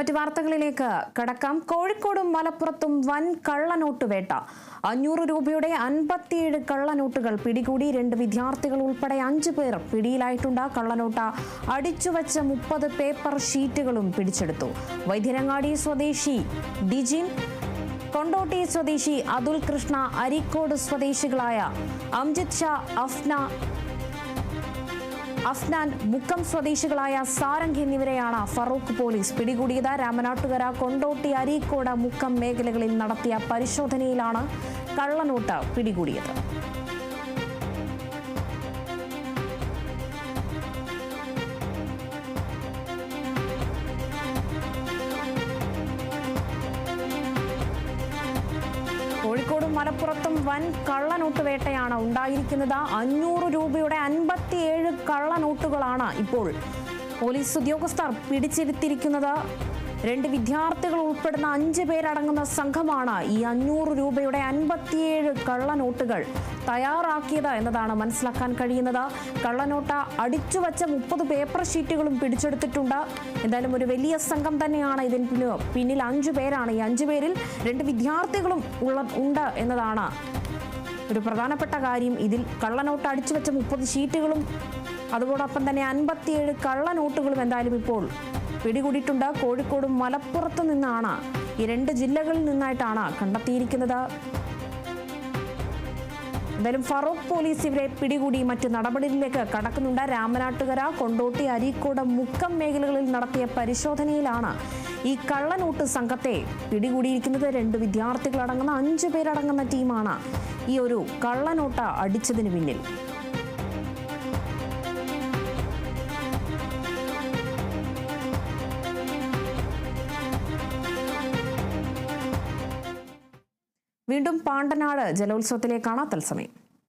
മറ്റു വാർത്തകളിലേക്ക് കടക്കാം. കോഴിക്കോടും മലപ്പുറത്തും വൻ കള്ളനോട്ട് വേട്ട. അഞ്ഞൂറ് രൂപയുടെ അൻപത്തിയേഴ് കള്ളനോട്ടുകൾ പിടികൂടി. രണ്ട് വിദ്യാർത്ഥികൾ ഉൾപ്പെടെ അഞ്ചു പേർ പിടിയിലായിട്ടുണ്ട്. കള്ളനോട്ട അടിച്ചുവച്ച മുപ്പത് പേപ്പർ ഷീറ്റുകളും പിടിച്ചെടുത്തു. വൈദ്യരങ്ങാടി സ്വദേശി ഡിജിൻ കൊണ്ടോട്ടി സ്വദേശി അതുൽ കൃഷ്ണ അരിക്കോട് സ്വദേശികളായ അംജിത് ഷാ അഫ്ന അഫ്നാൻ മുക്കം സ്വദേശികളായ സാരംഗ് എന്നിവരെയാണ് ഫറൂഖ് പോലീസ് പിടികൂടിയത്. രാമനാട്ടുകര കൊണ്ടോട്ടി അരീക്കോട് മുക്കം മേഖലകളിൽ നടത്തിയ പരിശോധനയിലാണ് കള്ളനോട്ട് പിടികൂടിയത്. മലപ്പുറത്തും വൻ കള്ളനോട്ട് വേട്ടയാണ് ഉണ്ടായിരിക്കുന്നത്. അഞ്ഞൂറ് രൂപയുടെ അൻപത്തിയേഴ് കള്ളനോട്ടുകളാണ് ഇപ്പോൾ പോലീസ് ഉദ്യോഗസ്ഥർ പിടിച്ചെടുത്തിരിക്കുന്നത് രണ്ട് വിദ്യാർത്ഥികൾ ഉൾപ്പെടുന്ന അഞ്ച് പേരടങ്ങുന്ന സംഘമാണ് ഈ അഞ്ഞൂറ് രൂപയുടെ അൻപത്തിയേഴ് കള്ളനോട്ടുകൾ തയ്യാറാക്കിയത് എന്നതാണ് മനസ്സിലാക്കാൻ കഴിയുന്നത്. കള്ളനോട്ട അടിച്ചുവച്ച മുപ്പത് പേപ്പർ ഷീറ്റുകളും പിടിച്ചെടുത്തിട്ടുണ്ട്. എന്തായാലും ഒരു വലിയ സംഘം തന്നെയാണ് ഇതിന് പിന്നിൽ- അഞ്ചു പേരാണ്. ഈ അഞ്ചു പേരിൽ രണ്ട് വിദ്യാർത്ഥികളും ഉള്ള ഉണ്ട് എന്നതാണ് ഒരു പ്രധാനപ്പെട്ട കാര്യം ഇതിൽ കള്ളനോട്ട് അടിച്ചു വെച്ച മുപ്പത് ഷീറ്റുകളും അതോടൊപ്പം തന്നെ അൻപത്തിയേഴ് കള്ളനോട്ടുകളും എന്തായാലും ഇപ്പോൾ പിടികൂടിയിട്ടുണ്ട്. കോഴിക്കോടും മലപ്പുറത്ത് നിന്നാണ് ഈ രണ്ട് ജില്ലകളിൽ നിന്നായിട്ടാണ് കണ്ടെത്തിയിരിക്കുന്നത്. എന്തായാലും ഫറൂഖ് പോലീസ് ഇവരെ പിടികൂടി മറ്റ് നടപടികളിലേക്ക് കടക്കുന്നുണ്ട്. രാമനാട്ടുകര കൊണ്ടോട്ടി അരീക്കോട് മുക്കം മേഖലകളിൽ നടത്തിയ പരിശോധനയിലാണ് ഈ കള്ളനോട്ട് സംഘത്തെ പിടികൂടിയിരിക്കുന്നത്. രണ്ട് വിദ്യാർത്ഥികളടങ്ങുന്ന അഞ്ചു പേരടങ്ങുന്ന ടീമാണ് ഈ ഒരു കള്ളനോട്ട അടിച്ചതിന് പിന്നിൽ. വീണ്ടും പാണ്ടനാട് ജലോത്സവത്തിലേക്കാണ് തത്സമയം.